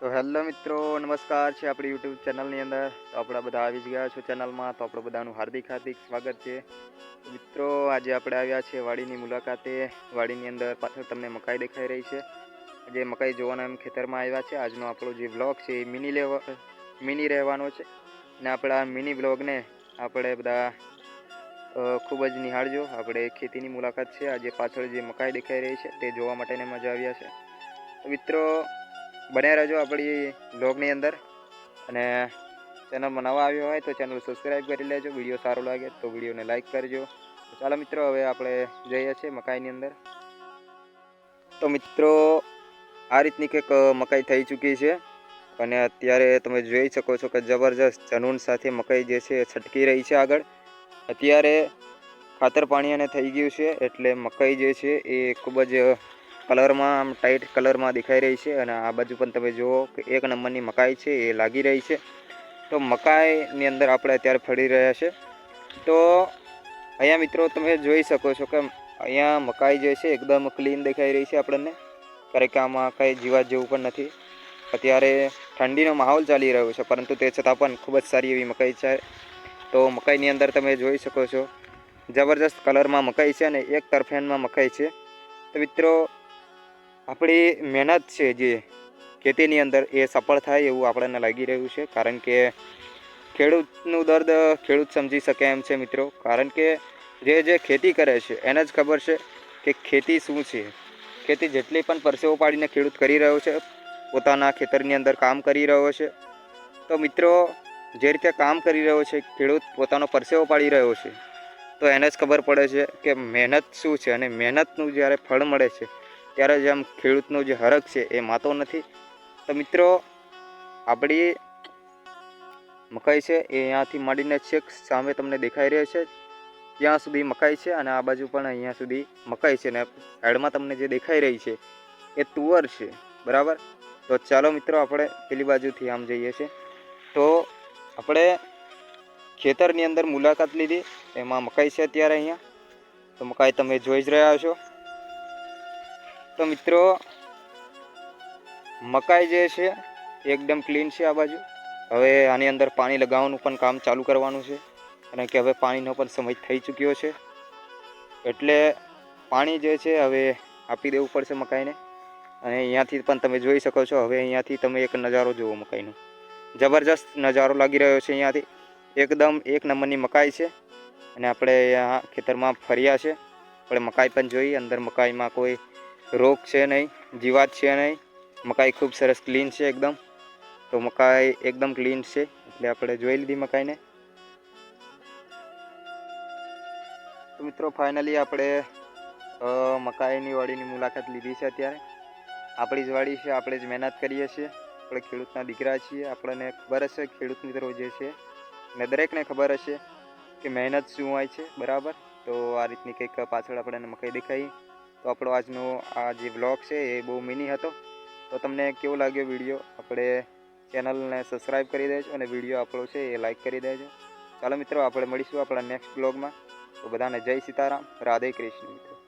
તો હેલો મિત્રો, નમસ્કાર છે આપણી યુટ્યુબ ચેનલની અંદર. તો આપણા બધા આવી જ ગયા છો ચેનલમાં, તો આપણે બધાનું હાર્દિક હાર્દિક સ્વાગત છે. મિત્રો, આજે આપણે આવ્યા છે વાડીની મુલાકાતે. વાડીની અંદર પાછળ તમને મકાઈ દેખાઈ રહી છે. જે મકાઈ જોવાના એમ ખેતરમાં આવ્યા છે. આજનો આપણો જે બ્લોગ છે એ મિની લેવા, મિની રહેવાનો છે. ને આપણા મિની બ્લોગને આપણે બધા ખૂબ જ નિહાળજો. આપણે ખેતીની મુલાકાત છે. આજે પાછળ જે મકાઈ દેખાઈ રહી છે તે જોવા માટેને મજા આવ્યા છે. મિત્રો બન્યા રહેજો આપણી બ્લોગની અંદર. અને ચેનલમાં નવા આવ્યો હોય તો ચેનલ સબસ્ક્રાઈબ કરી લેજો વીડિયો સારો લાગે તો વિડીયોને લાઈક કરજો. ચાલો મિત્રો, હવે આપણે જઈએ છીએ મકાઈની અંદર. તો મિત્રો, આ રીતની કંઈક મકાઈ થઈ ચૂકી છે. અને અત્યારે તમે જોઈ શકો છો કે જબરજસ્ત જનૂન સાથે મકાઈ જે છે છટકી રહી છે આગળ. અત્યારે ખાતર પાણી અને થઈ ગયું છે એટલે મકાઈ જે છે એ ખૂબ જ કલરમાં આમ ટાઈટ કલરમાં દેખાઈ રહી છે અને આ બાજુ પણ તમે જુઓ કે એક નંબરની મકાઈ છે, એ લાગી રહી છે. તો મકાઈની અંદર આપણે અત્યારે ફળી રહ્યા છે. તો અહીંયા મિત્રો તમે જોઈ શકો છો કે અહીંયા મકાઈ જે છે, એકદમ ક્લીન દેખાઈ રહી છે આપણને. કારણ કે આમાં કંઈ જીવાત જેવું પણ નથી. અત્યારે ઠંડીનો માહોલ ચાલી રહ્યો છે, પરંતુ તે છતાં પણ ખૂબ જ સારી એવી મકાઈ છે. તો મકાઈની અંદર તમે જોઈ શકો છો. જબરજસ્ત કલરમાં મકાઈ છે અને એક તરફેણમાં મકાઈ છે. તો મિત્રો આપણી મહેનત છે જે ખેતીની અંદર એ સફળ થાય એવું આપણને લાગી રહ્યું છે. કારણ કે ખેડૂતનું દર્દ ખેડૂત સમજી શકે એમ છે મિત્રો. કારણ કે જે જે ખેતી કરે છે એને જ ખબર છે કે ખેતી શું છે. ખેતી જેટલી પણ પરસેવો પાડીને ખેડૂત કરી રહ્યો છે, પોતાના ખેતરની અંદર કામ કરી રહ્યો છે. તો મિત્રો, જે રીતે કામ કરી રહ્યો છે, ખેડૂત પોતાનો પરસેવો પાડી રહ્યો છે, તો એને જ ખબર પડે છે કે મહેનત શું છે અને મહેનતનું જ્યારે ફળ મળે છે ત્યારે જ આમ ખેડૂતનો જે હરક છે એ માતો નથી. તો મિત્રો, આપણી મકાઈ છે એ અહીંયાથી માંડીને છેક સામે તમને દેખાઈ રહ્યો છે. ત્યાં સુધી મકાઈ છે અને આ બાજુ પણ અહીંયા સુધી મકાઈ છે ને સાઈડમાં તમને જે દેખાઈ રહી છે એ તુવર છે, બરાબર? તો ચાલો મિત્રો, આપણે પેલી બાજુથી આમ જઈએ છીએ. તો આપણે ખેતરની અંદર મુલાકાત લીધી, એમાં મકાઈ છે અત્યારે અહીંયા. તો મકાઈ તમે જોઈ જ રહ્યા છો તો મિત્રો, મકાઈ જે છે, એકદમ ક્લીન છે આ બાજુ. હવે આની અંદર પાણી લગાવવાનું પણ કામ ચાલુ કરવાનું છે. કારણ કે હવે પાણીનો પણ સમય થઈ ચૂક્યો છે. એટલે પાણી જે છે, હવે આપી દેવું પડશે મકાઈને. અને અહીંયાથી પણ તમે જોઈ શકો છો, હવે અહીંયાથી તમે એક નજારો જુઓ મકાઈનો. જબરજસ્ત નજારો લાગી રહ્યો છે અહીંયાથી. એકદમ એક નંબરની મકાઈ છે. અને આપણે અહીંયા ખેતરમાં ફર્યા છે. આપણે મકાઈ પણ જોઈ, અંદર મકાઈમાં કોઈ રોગ છે નહીં, જીવાત છે નહીં. મકાઈ ખૂબ સરસ ક્લીન છે એકદમ. તો મકાઈ એકદમ ક્લીન છે. એટલે આપણે જોઈ લીધી મકાઈને. તો મિત્રો ફાઇનલી આપણે મકાઈની વાડીની મુલાકાત લીધી છે અત્યારે. આપણી જ વાડી છે, આપણે જ મહેનત કરીએ છીએ. આપણે ખેડૂતના દીકરા છીએ. આપણને ખબર હશે ખેડૂત મિત્રો જે છે. ને દરેકને ખબર હશે કે મહેનત શું હોય છે, બરાબર? તો આ રીતની કંઈક પાછળ આપણને મકાઈ દેખાઈ. તો આપણો આજનો આ જે બ્લોગ છે એ બહુ મિની હતો. તો તમને કેવો લાગ્યો વીડિયો આપણે ચેનલને સબસ્ક્રાઈબ કરી દેજો અને વીડિયો આપણો છે એ લાઈક કરી દેજો. ચાલો મિત્રો, આપણે મળીશું આપણા નેક્સ્ટ બ્લોગમાં તો બધાને જય સીતારામ. રાધે કૃષ્ણ મિત્રો.